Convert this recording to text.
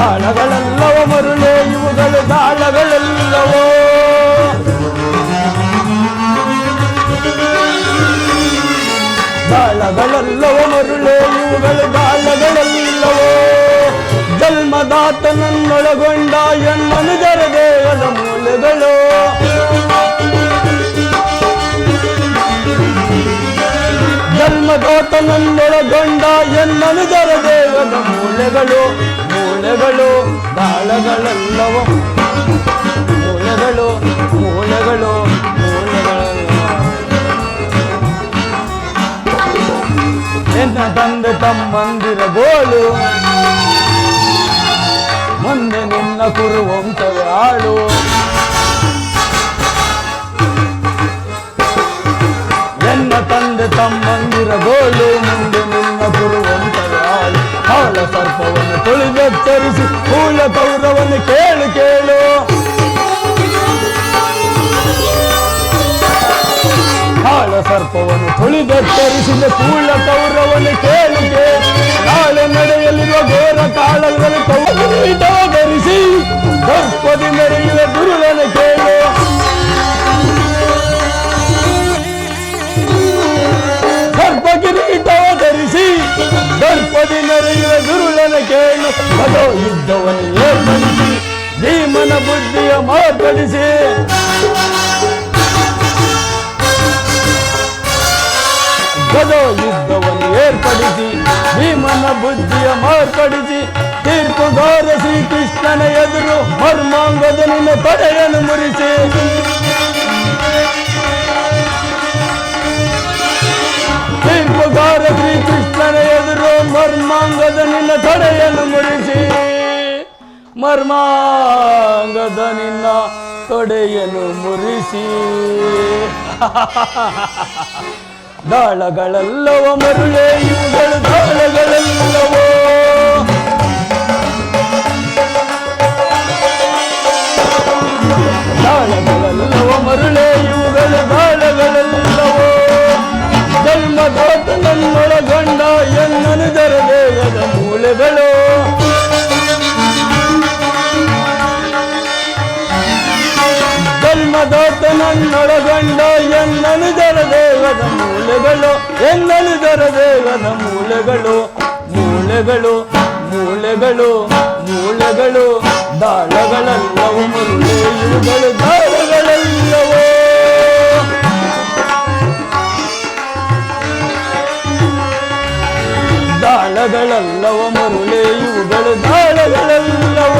ದಾಳಗಳೆಲ್ಲವ ಮರುಳೇ ಇವುಗಳು ದಾಳಗಳೆಲ್ಲವೋ ದಾಳಗಳೆಲ್ಲವ ಮರುಳೇ ಇವುಗಳು ದಾಳಗಳೆಲ್ಲವೋ ಜನ್ಮದಾತನನ್ನೊಳಗೊಂಡ ಎಣ್ಣನು ದೇಹದ ಮೂಲೆಗಳು ಜನ್ಮದಾತನನ್ನೊಳಗೊಂಡ ಎನ್ನನು ದೇಹದ ಮೂಲೆಗಳು ಮೂಲೆಗಳು ದಾಳಗಳೆಲ್ಲವೋ ಮೂಲೆಗಳು ಮೂಲೆಗಳು ಎನ್ನ ತಂದೆ ತಮ್ಮಂದಿರ ಗೋಳು. ಮುಂದೆ ನಿನ್ನ ಕುರುವಂತವೇ ಆಳು. ಎನ್ನ ತಂದೆ ತಮ್ಮಂದಿರ ಗೋಳು. ಮುಂದೆ ನಿನ್ನ ಕುರುವಂತ ಕಾಲ ಸರ್ಪವನ್ನು ತುಳಿದೆಚ್ಚರಿಸಿ ಮೂಲ ಕೌರವನ್ನು ಕೇಳು ಕೇಳು. ಕಾಳ ಸರ್ಪವನ್ನು ತುಳಿದೆಚ್ಚರಿಸಿದ ಕೂಳ ಕೌರವನು ಕೇಳು ಕೇಳು. ನಾಳೆ ನಡೆಯಲಿರುವ ಅದೋ ಬಂದಿ ಭೀಮನ ಬುದ್ಧಿಯ ಮಾತಡಿಸಿ ಗದೋ ಯುದ್ಧವನ್ನು ಏರ್ಪಡಿಸಿ, ಭೀಮನ ಬುದ್ಧಿಯ ಮಾರ್ಪಡಿಸಿ ತೀರ್ಪುಗಾರ ಶ್ರೀಕೃಷ್ಣನ ಎದುರು ಮರ್ಮಾಂಗದ ನಿನ್ನ ತಡೆಯನ್ನು ಮುರಿಸಿ. ತೀರ್ಪುಗಾರ ಶ್ರೀಕೃಷ್ಣನ ಎದುರು ಮರ್ಮಾಂಗದ ನಿನ್ನ ತಡೆಯನ್ನು ಮುರಿಸಿ. ಮರ್ಮಾಂಗದ ನಿನ್ನ ತೊಡೆಯನ್ನು ಮುರಿಸಿ. ದಾಳಗಳಲ್ಲವ ಮರುಳೆ, ಇವುಗಳು ದಾಳಗಳಲ್ಲವೋ. ದಾಳಗಳಲ್ಲವ ಮರುಳೆ, ಇವುಗಳು ದಾಳಗಳಲ್ಲವೋ. ಜನ್ಮದಾತ ನನ್ನೊಳಗೊಂಡ ಎನ್ನನು ದೇವದ ಮೂಲೆಗಳು ಜನ್ಮದಾತ ನನ್ನೊಳಗೊಂಡ ಎನ್ನನು ದೇವದ ಮೂಲೆಗಳು ಎನ್ನನು ದೇವದ ಮೂಲೆಗಳು ಮೂಲೆಗಳು ಮೂಲೆಗಳು ಮೂಲೆಗಳು, ದಾಳಗಳೆಲ್ಲವೂ ಮುರುಳೆ ಇವುಗಳು, ದಾಳಗಳೆಲ್ಲವೋ. ದಾಳಗಳೆಲ್ಲವ ಮರುಳೆ ಇವುಗಳು, ದಾಳಗಳೆಲ್ಲವೋ.